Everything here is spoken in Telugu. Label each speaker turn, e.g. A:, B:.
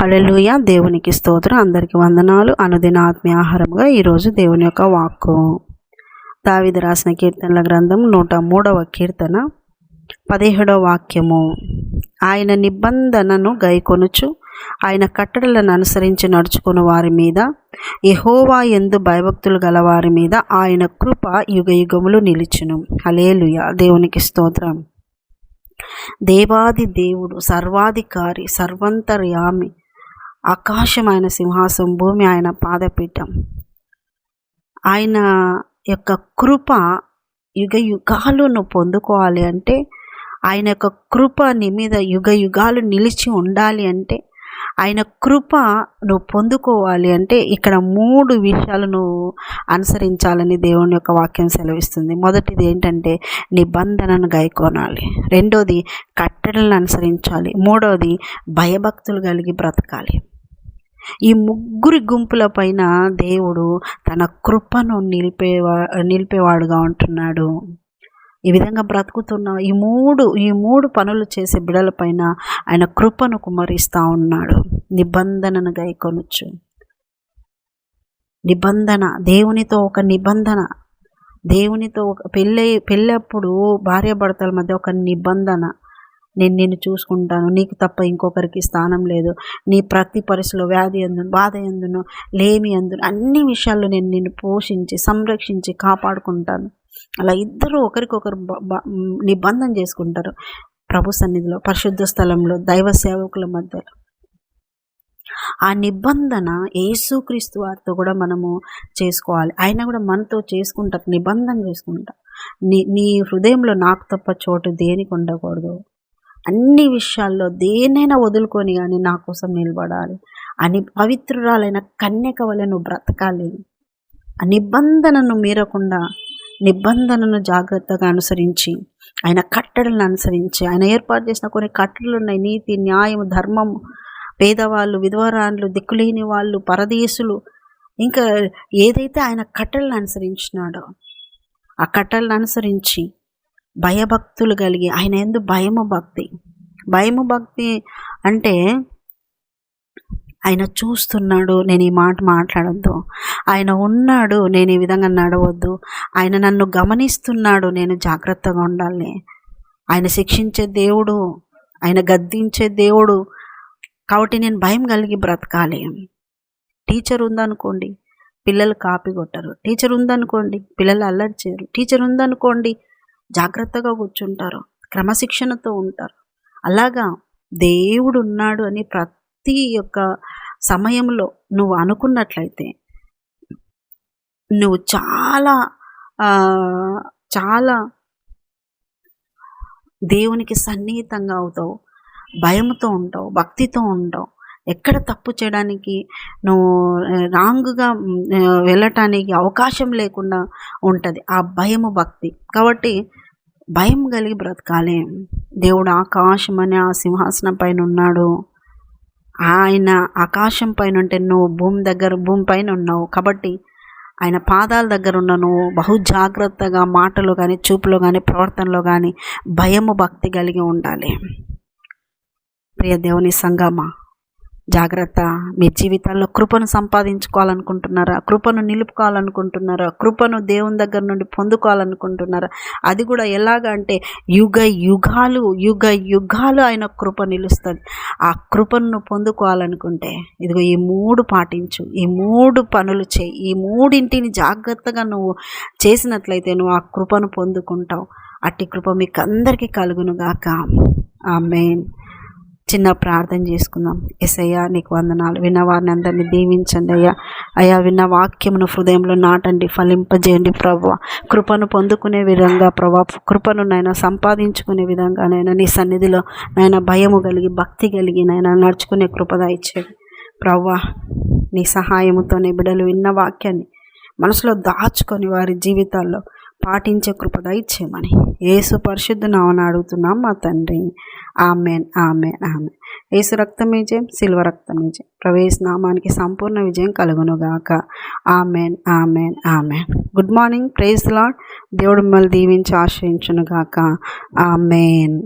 A: అలెలుయ దేవునికి స్తోత్రం. అందరికి వందనాలు. అనుదిన ఆహారముగా ఈరోజు దేవుని యొక్క వాక్కు. దావిద రాసిన కీర్తనల గ్రంథం నూట మూడవ కీర్తన పదిహేడవ వాక్యము. ఆయన నిబంధనను గైకొనుచు ఆయన కట్టడలను అనుసరించి నడుచుకున్న వారి మీద యహోవా ఎందు భయభక్తులు గల వారి మీద ఆయన కృప యుగ యుగములు నిలిచును. అలేలుయ దేవునికి స్తోత్రం. దేవాది దేవుడు సర్వాధికారి సర్వంతర్యామి ఆకాశం ఆయన సింహాసం భూమి ఆయన పాదపీఠం. ఆయన యొక్క కృప యుగ యుగాలు నువ్వు పొందుకోవాలి అంటే ఆయన యొక్క కృప నీ మీద యుగ యుగాలు నిలిచి ఉండాలి అంటే ఆయన కృప నువ్వు పొందుకోవాలి అంటే ఇక్కడ మూడు విషయాలు నువ్వు అనుసరించాలని దేవుని యొక్క వాక్యం సెలవిస్తుంది. మొదటిది ఏంటంటే నిబంధనను గైకోనాలి. రెండోది కట్టడలను అనుసరించాలి. మూడోది భయభక్తులు కలిగి బ్రతకాలి. ఈ ముగ్గురి గుంపుల పైన దేవుడు తన కృపను నిలిపేవా నిలిపేవాడుగా ఉంటున్నాడు. ఈ విధంగా బ్రతుకుతున్న ఈ మూడు ఈ మూడు పనులు చేసే బిడలపైన ఆయన కృపను కుమరిస్తూ ఉన్నాడు. నిబంధనను గైకొనొచ్చు నిబంధన దేవునితో ఒక నిబంధన. దేవునితో ఒక పెళ్ళి పెళ్ళప్పుడు భార్యాభర్తల మధ్య ఒక నిబంధన. నేను నిన్ను చూసుకుంటాను. నీకు తప్ప ఇంకొకరికి స్థానం లేదు. నీ ప్రతి పరిస్థితిలో వ్యాధి ఎందును బాధ ఎందును లేమి ఎందును అన్ని విషయాల్లో నేను నిన్ను పోషించి సంరక్షించి కాపాడుకుంటాను. అలా ఇద్దరు ఒకరికొకరు నిబంధన చేసుకుంటారు. ప్రభు సన్నిధిలో పరిశుద్ధ స్థలంలో దైవ సేవకుల మధ్యలో ఆ నిబంధన యేసుక్రీస్తు వారితో కూడా మనము చేసుకోవాలి. ఆయన కూడా మనతో చేసుకుంటారు నిబంధన చేసుకుంటారు. నీ నీ హృదయంలో నాకు తప్ప చోటు దేనికి ఉండకూడదు. అన్ని విషయాల్లో దేనైనా వదులుకొని కానీ నా కోసం నిలబడాలి. అని పవిత్రురాలైన కన్యక వలె నువ్వు బ్రతకాలి. ఆ నిబంధనను మీరకుండా నిబంధనను జాగ్రత్తగా అనుసరించి ఆయన కట్టడలను అనుసరించి ఆయన ఏర్పాటు చేసిన కొన్ని కట్టడలు ఉన్నాయి. నీతి న్యాయం ధర్మం పేదవాళ్ళు విధవరాన్లు దిక్కులేని వాళ్ళు పరదేశులు ఇంకా ఏదైతే ఆయన కట్టలను అనుసరించినాడో ఆ కట్టలను అనుసరించి భయభక్తులు కలిగి ఆయన ఎందు భయము భక్తి. భయము భక్తి అంటే ఆయన చూస్తున్నాడు నేను ఈ మాట మాట్లాడద్దు. ఆయన ఉన్నాడు నేను ఈ విధంగా నడవద్దు. ఆయన నన్ను గమనిస్తున్నాడు నేను జాగ్రత్తగా ఉండాలి. ఆయన శిక్షించే దేవుడు ఆయన గద్దించే దేవుడు. కాబట్టి నేను భయం కలిగి బ్రతకాలి. టీచర్ ఉందనుకోండి పిల్లలు కాపీ కొట్టరు. టీచర్ ఉందనుకోండి పిల్లలు అల్లరి చేయరు. టీచర్ ఉందనుకోండి జాగ్రత్తగా కూర్చుంటారు. క్రమశిక్షణతో ఉంటారు. అలాగా దేవుడు ఉన్నాడు అని ప్రతి యొక్క సమయంలో నువ్వు అనుకున్నట్లయితే నువ్వు చాలా చాలా దేవునికి సన్నిహితంగా అవుతావు. భయంతో ఉంటావు భక్తితో ఉంటావు. ఎక్కడ తప్పు చేయడానికి నువ్వు రాంగ్గా వెళ్ళటానికి అవకాశం లేకుండా ఉంటుంది. ఆ భయము భక్తి. కాబట్టి భయం కలిగి బ్రతకాలి. దేవుడు ఆకాశం అనే ఆ సింహాసనం పైన ఉన్నాడు ఆయన ఆకాశం పైన ఉంటే నువ్వు భూమి దగ్గర భూమి పైన ఉన్నావు కాబట్టి ఆయన పాదాల దగ్గర ఉన్న నువ్వు బహు జాగ్రత్తగా మాటలు కానీ చూపులో కానీ ప్రవర్తనలో కానీ భయము భక్తి కలిగి ఉండాలి. ప్రియ దేవుని సంగమా జాగ్రత్త. మీ జీవితాల్లో కృపను సంపాదించుకోవాలనుకుంటున్నారా? కృపను నిలుపుకోవాలనుకుంటున్నారా? కృపను దేవుని దగ్గర నుండి పొందుకోవాలనుకుంటున్నారా? అది కూడా ఎలాగంటే యుగ యుగాలు యుగ యుగాలు ఆయన కృప నిలుస్తుంది. ఆ కృపను పొందుకోవాలనుకుంటే ఇదిగో ఈ మూడు పాటించు. ఈ మూడు పనులు చేయి. ఈ మూడింటిని జాగ్రత్తగా నువ్వు చేసినట్లయితే నువ్వు ఆ కృపను పొందుకుంటావు. అట్టి కృప మీకు అందరికీ కలుగునుగాక ఆ మెయిన్ చిన్న ప్రార్థన చేసుకుందాం. ఎసయ్యా నీకు వందనాలు. విన్నవారిని అందరినీ దీవించండి అయ్యా. అయ్యా విన్న వాక్యమును హృదయంలో నాటండి ఫలింపజేయండి ప్రభు కృపను పొందుకునే విధంగా ప్రభా కృపను నైనా సంపాదించుకునే విధంగా నైనా నీ సన్నిధిలో నైనా భయము కలిగి భక్తి కలిగి నైనా నడుచుకునే కృపద ఇచ్చేది ప్రవ్వా నీ సహాయముతోనే బిడలు విన్న వాక్యాన్ని మనసులో దాచుకొని వారి జీవితాల్లో పాటించే కృప దయచేయమని ఏసు పరిశుద్ధ నామని అడుగుతున్నాం మా తండ్రి. ఆమెన్ ఆమెన్ ఆమె ఏసు రక్తం విజయం సిల్వ రక్తం విజయం ప్రవేశ నామానికి సంపూర్ణ విజయం కలుగునుగాక. Amen amen amen. Good morning praise Lord. దేవుడు మిమ్మల్ని దీవించి ఆశ్రయించునుగాక. ఆమెన్.